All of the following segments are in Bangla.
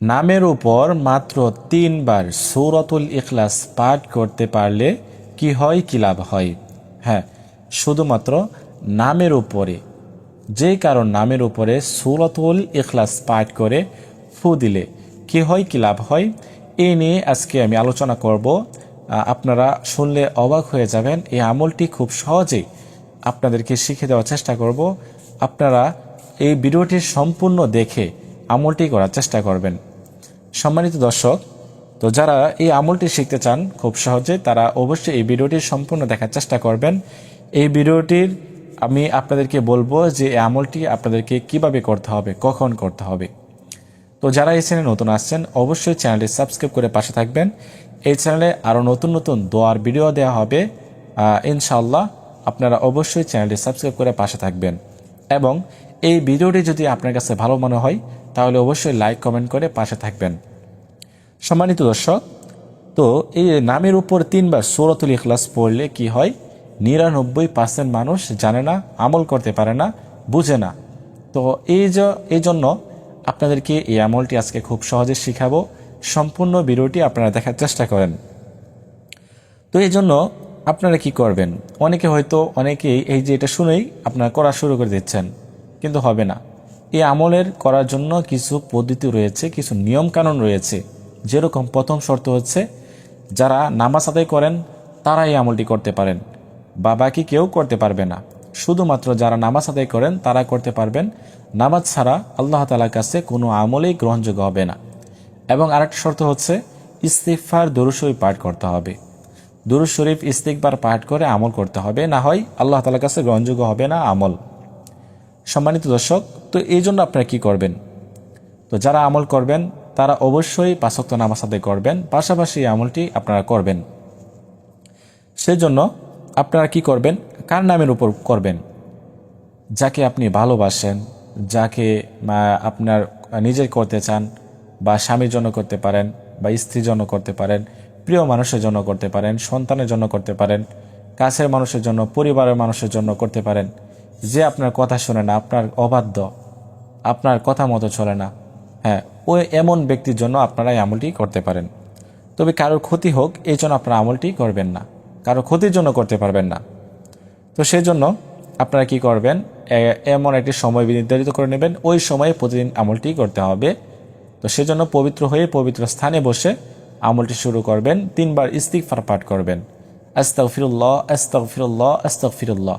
নামের উপর মাত্র তিনবার সৌরতুল ইখলাস পাঠ করতে পারলে কি হয়, কি লাভ হয়? হ্যাঁ শুধুমাত্র নামের উপরে, যে কারণ নামের উপরে সৌরতুল ইখলাস পাঠ করে ফু দিলে কি হয়, কি লাভ হয়? এই নিয়ে আজকে আমি আলোচনা করব। আপনারা শুনলে অবাক হয়ে যাবেন, এই আমলটি খুব সহজেই আপনাদেরকে শিখে দেওয়ার চেষ্টা করব। আপনারা এই ভিডিওটি সম্পূর্ণ দেখে আমলটি করার চেষ্টা করবেন। সম্মানিত দর্শক, তো যারা এই আমলটি শিখতে চান, খুব সহজে তারা অবশ্যই এই ভিডিওটি সম্পূর্ণ দেখার চেষ্টা করবেন। এই ভিডিওটির আমি আপনাদেরকে বলব যে, এই আমলটি আপনাদেরকে কীভাবে করতে হবে, কখন করতে হবে। তো যারা এই চ্যানেলে নতুন আসছেন, অবশ্যই চ্যানেলটি সাবস্ক্রাইব করে পাশে থাকবেন। এই চ্যানেলে আরও নতুন নতুন দোয়ার ভিডিও দেওয়া হবে। ইনশাল্লাহ আপনারা অবশ্যই চ্যানেলটি সাবস্ক্রাইব করে পাশে থাকবেন। এবং এই ভিডিওটি যদি আপনার কাছে ভালো মনে হয় তাহলে অবশ্যই লাইক কমেন্ট করে পাশে থাকবেন। সম্মানিত দর্শক, তো এই নামের উপর তিনবার সৌরতুল ইখলাস পড়লে কি হয়? নিরানব্বই পার্সেন্ট মানুষ জানে না, আমল করতে পারে না, বুঝে না। তো এই যে এই জন্য আপনাদেরকে এই আমলটি আজকে খুব সহজে শিখাবো। সম্পূর্ণ ভিডিওটি আপনারা দেখার চেষ্টা করেন। তো এই জন্য আপনারা কি করবেন? অনেকে হয়তো অনেকেই এই যে এটা শুনেই আপনারা করা শুরু করে দিচ্ছেন, কিন্তু হবে না। এই আমলের করার জন্য কিছু পদ্ধতি রয়েছে, কিছু নিয়ম কানুন রয়েছে। যেরকম প্রথম শর্ত হচ্ছে, যারা নামাজ আদায় করেন তারা এই আমলটি করতে পারেন। বা বাকি কেউ করতে পারবে না। শুধুমাত্র যারা নামাজ আদায় করেন, তারা করতে পারবেন। নামাজ ছাড়া আল্লাহ তালার কাছে কোনো আমলেই গ্রহণযোগ্য হবে না। এবং আরেকটা শর্ত হচ্ছে ইস্তিফার দরুশরীফ পাঠ করতে হবে। দুরুজ শরীফ ইস্তিকবার পাঠ করে আমল করতে হবে। না হয় আল্লাহ তালার কাছে গ্রহণযোগ্য হবে না আমল। সম্মানিত দর্শক, তো এই জন্য আপনারা কী করবেন? তো যারা আমল করবেন, তারা অবশ্যই পাঁচক্ত নামাজ আদায় করবেন, পাশাপাশি এই আমলটি আপনারা করবেন। সেজন্য আপনারা কি করবেন? কার নামের উপর করবেন? যাকে আপনি ভালোবাসেন, যাকে আপনার নিজের করতে চান, বা স্বামীর জন্য করতে পারেন, বা স্ত্রীর জন্য করতে পারেন, প্রিয় মানুষের জন্য করতে পারেন, সন্তানের জন্য করতে পারেন, কাছের মানুষের জন্য, পরিবারের মানুষের জন্য করতে পারেন যে আপনার কথা শোনে না, আপনার অবাধ্য, আপনার কথা মতো চলে না। হ্যাঁ ওই এমন ব্যক্তির জন্য আপনারা এই আমলটি করতে পারেন। তবে কারোর ক্ষতি হোক, এই জন্য আপনারা আমলটি করবেন না। কারও ক্ষতির জন্য করতে পারবেন না। তো সেই জন্য আপনারা কি করবেন? এমন একটি সময় নির্ধারিত করে নেবেন। ওই সময়ে প্রতিদিন আমলটি করতে হবে। তো সেজন্য পবিত্র হয়ে পবিত্র স্থানে বসে আমলটি শুরু করবেন। তিনবার ইস্তিকফার পাঠ করবেন। আস্তাক ফিরুল্লাহ আস্তাক ফিরুল্লাহ আস্তাক ফিরুল্লাহ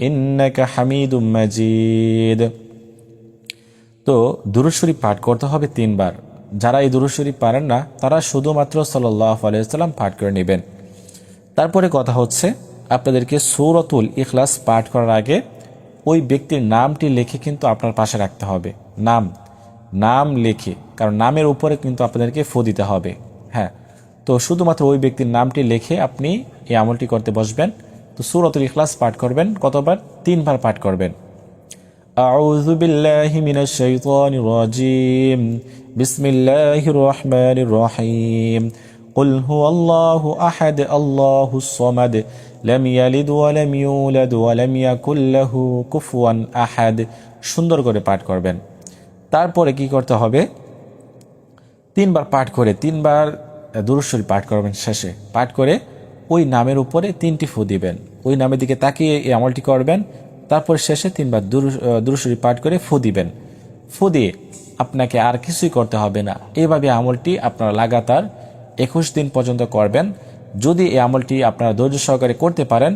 ইন্নাকা হামিদুম মাজিদ। তো দুরুশ্বরী পাঠ করতে হবে তিনবার। যারা এই দুরুশ্বরী পারেন না, তারা শুধুমাত্র সাল্লাহ আলাইসাল্লাম পাঠ করে নেবেন। তারপরে কথা হচ্ছে, আপনাদেরকে সৌরতুল ইখলাস পাঠ করার আগে ওই ব্যক্তির নামটি লিখে কিন্তু আপনার পাশে রাখতে হবে। নাম। নাম লেখে, কারণ নামের উপরে কিন্তু আপনাদেরকে ফো দিতে হবে। হ্যাঁ তো শুধুমাত্র ওই ব্যক্তির নামটি লেখে আপনি এই আমলটি করতে বসবেন। তো সৌরতুল ইখলাস পাঠ করবেন কতবার তিনবার পাঠ করবেন أعوذ بالله من الشيطان الرجيم بسم الله الرحمن الرحيم قل هو الله أحد الله الصمد لم يلد ولم يولد ولم يكن له كفوا أحد সুন্দর করে পাঠ করবেন তারপরে কি করতে হবে তিনবার পাঠ করে তিনবার দুরুশ্বরী পাঠ করবেন শেষে পাঠ করে ওই নামের উপরে তিনটি ফু দিবেন। ওই নামের দিকে তাকিয়ে এই আমলটি করবেন। তারপর শেষে তিনবার দুরুশ্বরী পাঠ করে ফু দিবেন। ফু দিয়ে আপনাকে আর কিছুই করতে হবে না। এইভাবে আমলটি আপনারা লাগাতার একুশ দিন পর্যন্ত করবেন। যদি এই আমলটি আপনারা ধৈর্য সহকারে করতে পারেন,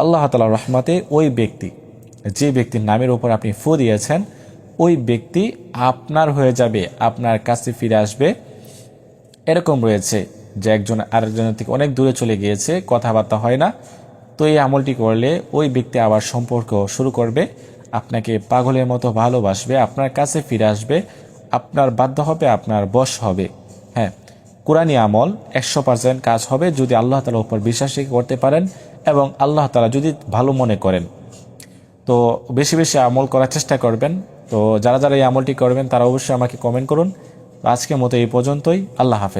আল্লাহ তালা রহমতে ওই ব্যক্তি, যে ব্যক্তির নামের উপর আপনি ফু দিয়েছেন, ওই ব্যক্তি আপনার হয়ে যাবে, আপনার কাছে ফিরে আসবে। এরকম রয়েছে। যে একজন আরেকজনের থেকে অনেক দূরে চলে গিয়েছে, কথাবার্তা হয় না। তো এই আমলটি করলে ওই ব্যক্তি আবার সম্পর্ক শুরু করবে, আপনাকে পাগলের মতো ভালোবাসবে, আপনার কাছে ফিরে আসবে, আপনার বাধ্য হবে, আপনার বশ হবে। হ্যাঁ কোরআনী আমল, একশো পার্সেন্ট কাজ হবে যদি আল্লাহ তালার উপর বিশ্বাস করতে পারেন এবং আল্লাহ তালা যদি ভালো মনে করেন। তো বেশি বেশি আমল করার চেষ্টা করবেন। তো যারা যারা এই আমলটি করবেন তারা অবশ্যই আমাকে কমেন্ট করুন। আজকের মতো এই পর্যন্তই। আল্লাহ হাফেজ।